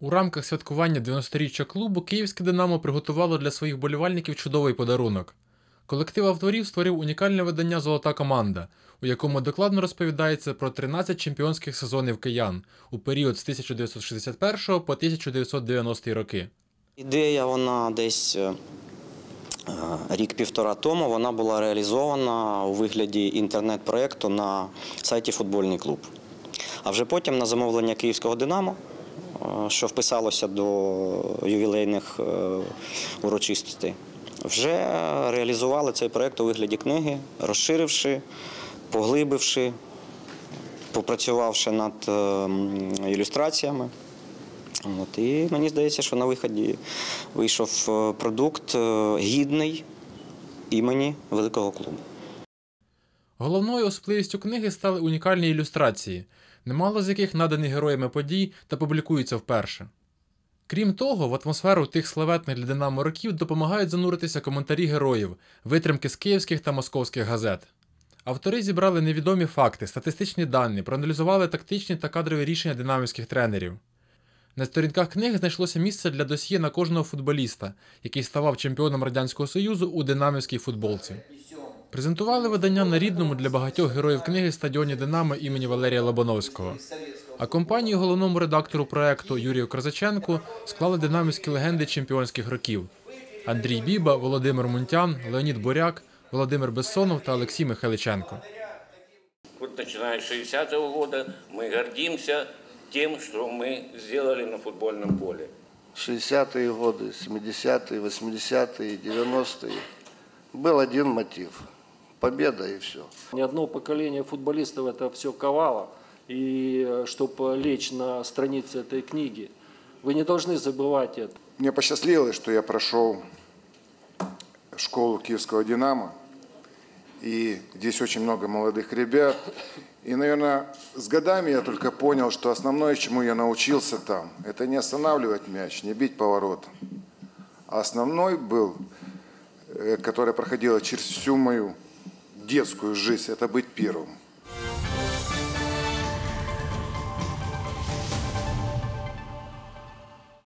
У рамках святкування 90-річчя клубу Київське Динамо приготувало для своїх болівальників чудовий подарунок. Колектив авторів створив унікальне видання Золота команда, у якому докладно розповідається про 13 чемпіонських сезонів киян у період з 1961 по 1990 роки. Ідея вона десь е, рік-півтора тому вона була реалізована у вигляді інтернет-проєкту на сайті Футбольний клуб. А вже потім на замовлення Київського Динамо, що вписалося до ювілейних е, урочистостей, вже реалізували цей проєкт у вигляді книги, розширивши, поглибивши, попрацювавши над е, ілюстраціями. От, і мені здається, що на виході вийшов е, продукт гідний імені великого клубу. Головною особливістю книги стали унікальні ілюстрації, немало з яких надані героями подій та публікуються вперше. Крім того, в атмосферу тих славетних для Динамо років допомагають зануритися коментарі героїв, витримки з київських та московських газет. Автори зібрали невідомі факти, статистичні дані, проаналізували тактичні та кадрові рішення динамівських тренерів. На сторінках книги знайшлося місце для досьє на кожного футболіста, який ставав чемпіоном Радянського Союзу у динамівській футболці. Презентували видання на рідному для багатьох героїв книги стадіоні Динамо імені Валерія Лобановського. А компанію головному редактору проекту Юрію Крозаченку склали динамівські легенди чемпіонських років: Андрій Біба, Володимир Мунтян, Леонід Буряк, Володимир Бессонов та Олексій Михайличенко. Вот начиная с 60-го года мы гордимся тем, что мы сделали на футбольном поле. 60-е годы, 70-е, 80-е, 90-е. Был один мотив – Победа и все. Ни одно поколение футболистов это все ковало. И чтобы лечь на странице этой книги, вы не должны забывать это. Мне посчастливилось, что я прошел школу Киевского «Динамо». И здесь очень много молодых ребят. И, наверное, с годами я только понял, что основное, чему я научился там, это не останавливать мяч, не бить поворот. А основной был, э, который проходила через всю мою детскую жизнь, это быть первым.